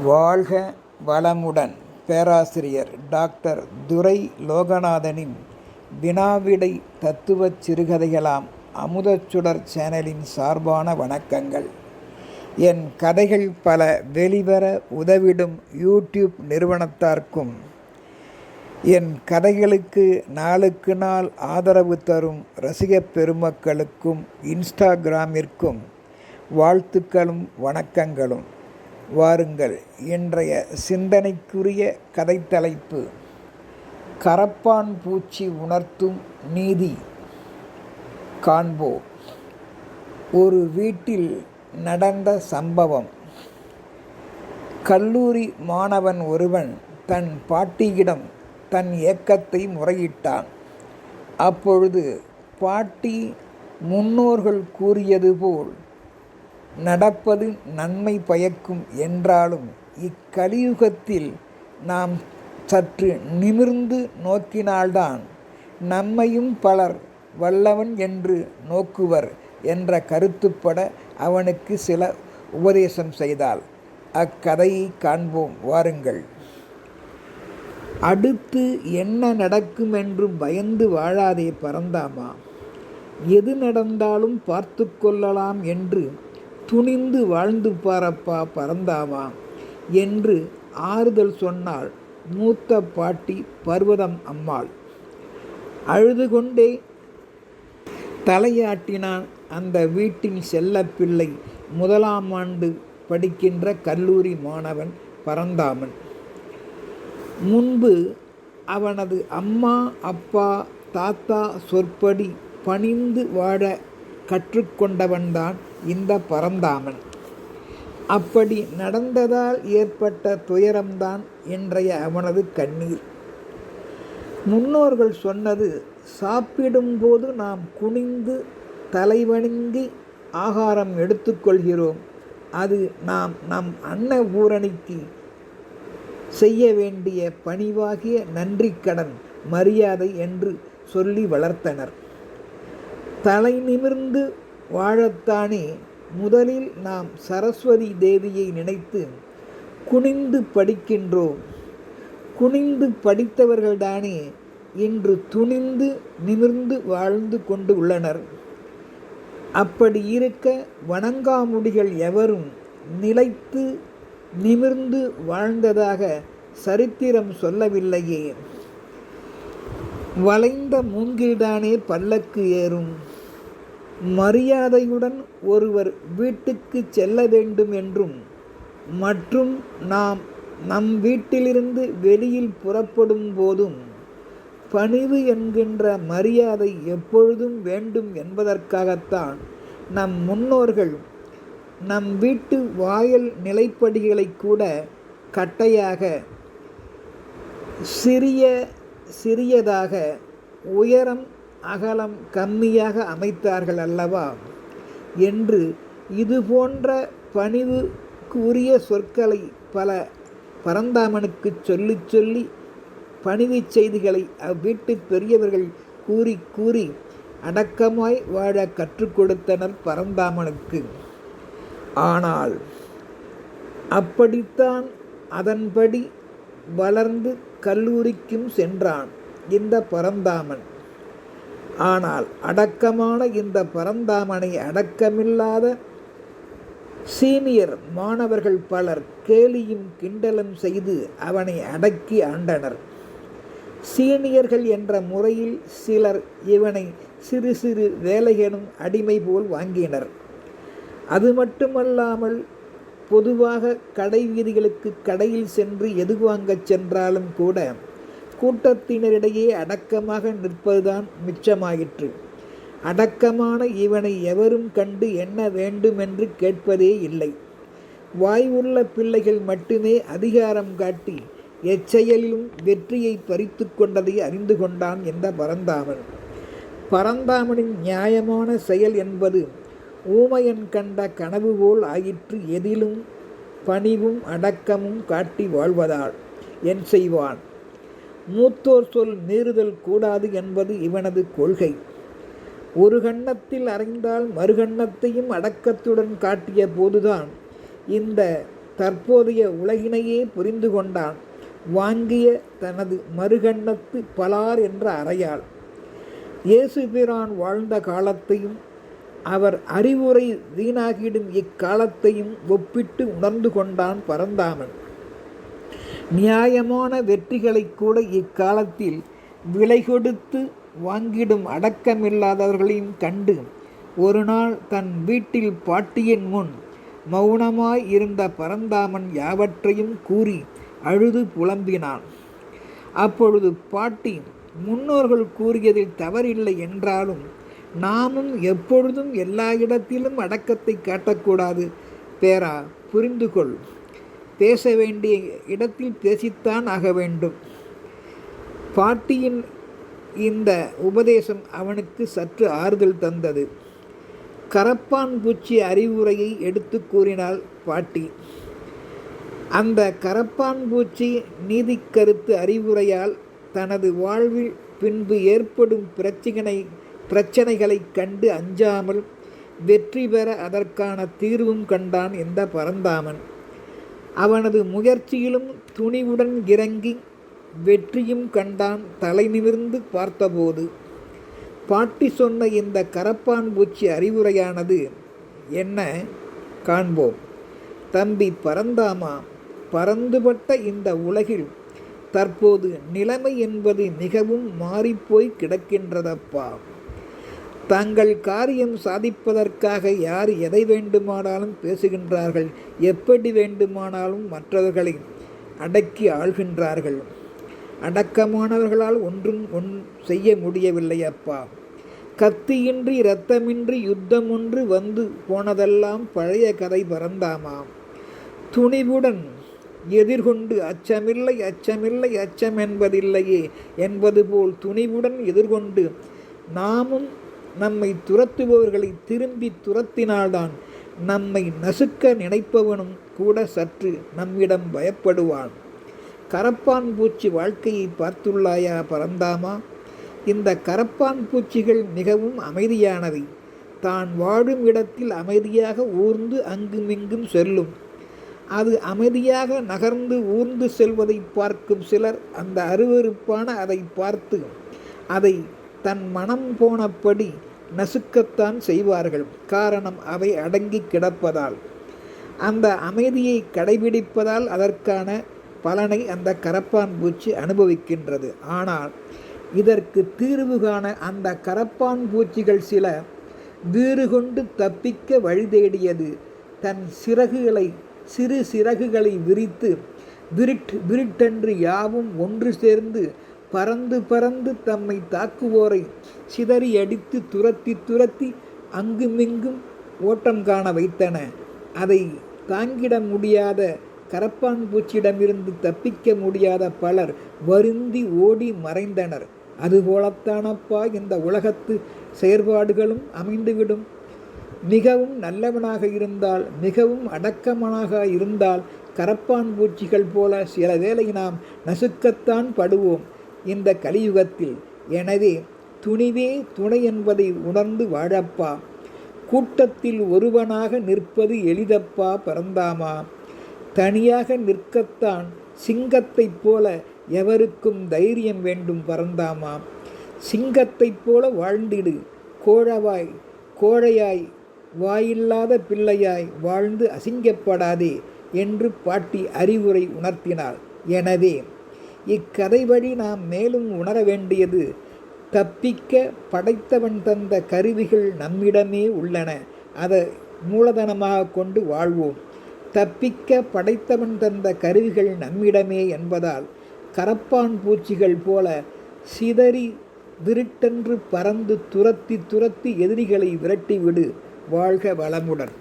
வாழ்க வளமுடன். பேராசிரியர் டாக்டர் துரை லோகநாதனின் வினாவிடை தத்துவச் சிறுகதைகளாம் அமுதச்சுடர் சேனலின் சார்பான வணக்கங்கள். என் கதைகள் பல வெளிவர உதவிடும் யூடியூப் நிறுவனத்தார்க்கும். என் கதைகளுக்கு நாளுக்கு நாள் ஆதரவு தரும் ரசிகப் பெருமக்களுக்கும் இன்ஸ்டாகிராமிற்கும் வாழ்த்துக்களும் வணக்கங்களும். வாருங்கள். இன்றைய சிந்தனைக்குரிய கதை தலைப்பு கரப்பான் பூச்சி உணர்த்தும் நீதி காண்போ. ஒரு வீட்டில் நடந்த சம்பவம். கல்லூரி மாணவன் ஒருவன் தன் பாட்டியிடம் தன் இயக்கத்தை முறையிட்டான். அப்பொழுது பாட்டி முன்னோர்கள் கூறியது போல் நடப்பது நன்மை பயக்கும் என்றாலும் இக்கலியுகத்தில் நாம் சற்று நிமிர்ந்து நோக்கினால்தான் நம்மையும் பலர் வல்லவன் என்று நோக்குவர் என்ற கருத்துப்பட அவனுக்கு சில உபதேசம் செய்தால் அக்கதையை காண்போம் வாருங்கள். அடுத்து என்ன நடக்கும் என்று பயந்து வாழாதே பறந்தாமா எது நடந்தாலும் பார்த்து கொள்ளலாம் என்று துணிந்து வாழ்ந்து பாரப்பா பறந்தாவா? என்று ஆறுதல் சொன்னாள் மூத்த பாட்டி பர்வதம் அம்மாள். அழுது கொண்டே தலையாட்டினான் அந்த வீட்டின் செல்லப்பிள்ளை. முதலாம் ஆண்டு படிக்கின்ற கல்லூரி மாணவன் பரந்தாமன். முன்பு அவனது அம்மா அப்பா தாத்தா சொற்படி பணிந்து வாழ கற்றுக்கொண்டவன்தான் இந்த பரந்தாமன். அப்படி நடந்ததால் ஏற்பட்ட துயரம்தான் இன்றைய அவனது கண்ணீர். முன்னோர்கள் சொன்னது சாப்பிடும்போது நாம் குனிந்து தலைவணங்கி ஆகாரம் எடுத்துக்கொள்கிறோம். அது நாம் நம் அன்ன பூரணிக்கு செய்ய வேண்டிய பணிவாகிய நன்றி கடன் மரியாதை என்று சொல்லி வளர்த்தனர். தலை நிமிர்ந்து வாழத்தானே முதலில் நாம் சரஸ்வதி தேவியை நினைத்து குனிந்து படிக்கின்றோம். குனிந்து படித்தவர்கள்தானே இன்று துணிந்து நிமிர்ந்து வாழ்ந்து கொண்டு உள்ளனர். அப்படி இருக்க வணங்காமுடிகள் எவரும் நிலைத்து நிமிர்ந்து வாழ்ந்ததாக சரித்திரம் சொல்லவில்லையே. வளைந்த மூங்கில்தானே பல்லக்கு ஏறும். மரியாதையுடன் ஒருவர் வீட்டுக்கு செல்ல வேண்டும் என்றும் மற்றும் நாம் நம் வீட்டிலிருந்து வெளியில் புறப்படும் போதும் பணிவு என்கின்ற மரியாதை எப்பொழுதும் வேண்டும் என்பதற்காகத்தான் நம் முன்னோர்கள் நம் வீட்டு வாயல் நிலைப்படிகளை கூட கட்டையாக சிறிய சிறியதாக உயரம் அகலம் கம்மியாக அமைத்தார்கள் அல்லவா? என்று இது போன்ற பணிவுக்குரிய சொற்களை பல பரந்தாமனுக்கு சொல்லி சொல்லி பணிவு செய்திகளை அவ்வீட்டு பெரியவர்கள் கூறி கூறி அடக்கமாய் வாழ கற்றுக் கொடுத்தனர் பரந்தாமனுக்கு. ஆனால் அப்படித்தான் அதன்படி வளர்ந்து கல்லூரிக்கும் சென்றான் இந்த பரந்தாமன். ஆனால் அடக்கமான இந்த பரந்தாமனை அடக்கமில்லாத சீனியர் மாணவர்கள் பலர் கேலியும் கிண்டலும் செய்து அவனை அடக்கி ஆண்டனர். சீனியர்கள் என்ற முறையில் சிலர் இவனை சிறு சிறு வேலைகளும் அடிமை போல் வாங்கினர். அது மட்டுமல்லாமல் பொதுவாக கடை வீதிகளுக்கு கடையில் சென்று எது வாங்கச் சென்றாலும் கூட கூட்டத்தினரிடையே அடக்கமாக நிற்பதுதான் மிச்சமாயிற்று. அடக்கமான இவனை எவரும் கண்டு என்ன வேண்டுமென்று கேட்பதே இல்லை. வாய்வுள்ள பிள்ளைகள் மட்டுமே அதிகாரம் காட்டி எச்செயலிலும் வெற்றியை பறித்து கொண்டதை அறிந்து கொண்டான் என்ற பரந்தாமன். பரந்தாமனின் நியாயமான செயல் என்பது ஊமையன் கண்ட கனவு போல் ஆயிற்று எதிலும் பணிவும் அடக்கமும் காட்டி வாழ்வதால் என் செய்வான். மூத்தோர் சொல் மீறுதல் கூடாது என்பது இவனது கொள்கை. ஒரு கண்ணத்தில் அறைந்தால் மறுகண்ணத்தையும் அடக்கத்துடன் காட்டிய போதுதான் இந்த தற்போதைய உலகினையே புரிந்து கொண்டான். வாங்கிய தனது மறுகண்ணத்து பலார் என்ற அறையாள். இயேசு பிரான் வாழ்ந்த காலத்தையும் அவர் அறிவுரை வீணாகிடும் இக்காலத்தையும் ஒப்பிட்டு உணர்ந்து கொண்டான் பரந்தாமன். நியாயமான வெற்றிகளை கூட இக்காலத்தில் விலை கொடுத்து வாங்கிடும் அடக்கமில்லாதவர்களையும் கண்டு ஒரு நாள் தன் வீட்டில் பாட்டியின் முன் மௌனமாய் இருந்த பரந்தாமன் யாவற்றையும் கூறி அழுது புலம்பினான். அப்பொழுது பாட்டி முன்னோர்கள் கூறியதில் தவறில்லை என்றாலும் நாமும் எப்பொழுதும் எல்லா இடத்திலும் அடக்கத்தை காட்டக்கூடாது. பேரா புரிந்து கொள் பேச வேண்டிய இடத்தில் பேசித்தான் ஆக வேண்டும். பாட்டியின் இந்த உபதேசம் அவனுக்கு சற்று ஆறுதல் தந்தது. கரப்பான் பூச்சி அறிவுரையை எடுத்து கூறினாள் பாட்டி. அந்த கரப்பான் பூச்சி நீதி கருத்து அறிவுரையால் தனது வாழ்வில் பின்பு ஏற்படும் பிரச்சினை பிரச்சனைகளைக் கண்டு அஞ்சாமல் வெற்றி பெற அதற்கான தீர்வும் கண்டான் இந்த பரந்தாமன். அவனது முயற்சியிலும் துணிவுடன் இறங்கி வெற்றியும் கண்டான் தலை நிமிர்ந்து பார்த்தபோது. பாட்டி சொன்ன இந்த கரப்பான் பூச்சி அறிவுரையானது என்ன? காண்போம். தம்பி பரந்தாமா பறந்துபட்ட இந்த உலகில் தற்போது நிலைமை என்பது மிகவும் மாறிப்போய் கிடக்கின்றதப்பா? தங்கள் காரியம் சாதிப்பதற்காக யார் எதை வேண்டுமானாலும் பேசுகின்றார்கள் எப்படி வேண்டுமானாலும் மற்றவர்களை அடக்கி ஆள்கின்றார்கள். அடக்கமானவர்களால் ஒன்றும் ஒன் செய்ய முடியவில்லை அப்பா. கத்தியின்றி இரத்தமின்றி யுத்தம் ஒன்று வந்து போனதெல்லாம் பழைய கதை பறந்தாமாம் துணிவுடன் எதிர்கொண்டு அச்சமில்லை அச்சமில்லை அச்சம் என்பதில்லையே என்பது போல் துணிவுடன் எதிர்கொண்டு நாமும் நம்மை துரத்துபவர்களை திரும்பி துரத்தினால்தான் நம்மை நசுக்க நினைப்பவனும் கூட சற்று நம்மிடம் பயப்படுவான். கரப்பான் பூச்சி வாழ்க்கையை பார்த்துள்ளாயா பரந்தாமா? இந்த கரப்பான் பூச்சிகள் மிகவும் அமைதியானவை. தான் வாழும் இடத்தில் அமைதியாக ஊர்ந்து அங்குமிங்கும் செல்லும். அது அமைதியாக நகர்ந்து ஊர்ந்து செல்வதை பார்க்கும் சிலர் அந்த அருவருப்பான அதை பார்த்து அதை தன் மனம் போனபடி நசுக்கத்தான் செய்வார்கள். காரணம் அவை அடங்கி கிடப்பதால். அந்த அமைதியை கடைபிடிப்பதால் அதற்கான பலனை அந்த கரப்பான் பூச்சி அனுபவிக்கின்றது. ஆனால் இதற்கு தீர்வு காண அந்த கரப்பான் பூச்சிகள் சில வீறு கொண்டு தப்பிக்க வழி தேடியது. தன் சிறகுகளை சிறு சிறகுகளை விரித்து விரிட் விரிட்டென்று யாவும் ஒன்று சேர்ந்து பறந்து பறந்து தம்மை தாக்குவோரை சிதறி அடித்து துரத்தி துரத்தி அங்குமிங்கும் ஓட்டம் காண வைத்தன. அதை தாங்கிட முடியாத கரப்பான் பூச்சியிடமிருந்து தப்பிக்க முடியாத பலர் வருந்தி ஓடி மறைந்தனர். அதுபோலத்தானப்பா இந்த உலகத்து செயற்பாடுகளும் அமைந்துவிடும். மிகவும் நல்லவனாக இருந்தால் மிகவும் அடக்கமனாக இருந்தால் கரப்பான் பூச்சிகள் போல சில வேளை நாம் நசுக்கத்தான் படுவோம். இந்த கலியுகத்தில். எனவே துணிவே துணை என்பதை உணர்ந்து வாழப்பா. கூட்டத்தில் ஒருவனாக நிற்பது எளிதப்பா பரந்தாமா. தனியாக நிற்கத்தான் சிங்கத்தைப் போல எவருக்கும் தைரியம் வேண்டும் பரந்தாமா. சிங்கத்தைப் போல வாழ்ந்திடு கோழவாய் கோழையாய் வாயில்லாத பிள்ளையாய் வாழ்ந்து அசிங்கப்படாதே என்று பாட்டி அறிவுரை உணர்த்தினார் எனவே இக்கதை வழி நாம் மேலும் உணர வேண்டியது தப்பிக்க படைத்தவன் தந்த கருவிகள் நம்மிடமே உள்ளன. அதை மூலதனமாக கொண்டு வாழ்வோம். தப்பிக்க படைத்தவன் தந்த கருவிகள் நம்மிடமே என்பதால் கரப்பான் பூச்சிகள் போல சிதறி விருட்டென்று பறந்து துரத்தி துரத்தி எதிரிகளை விரட்டிவிடு வாழ்க வளமுடன்.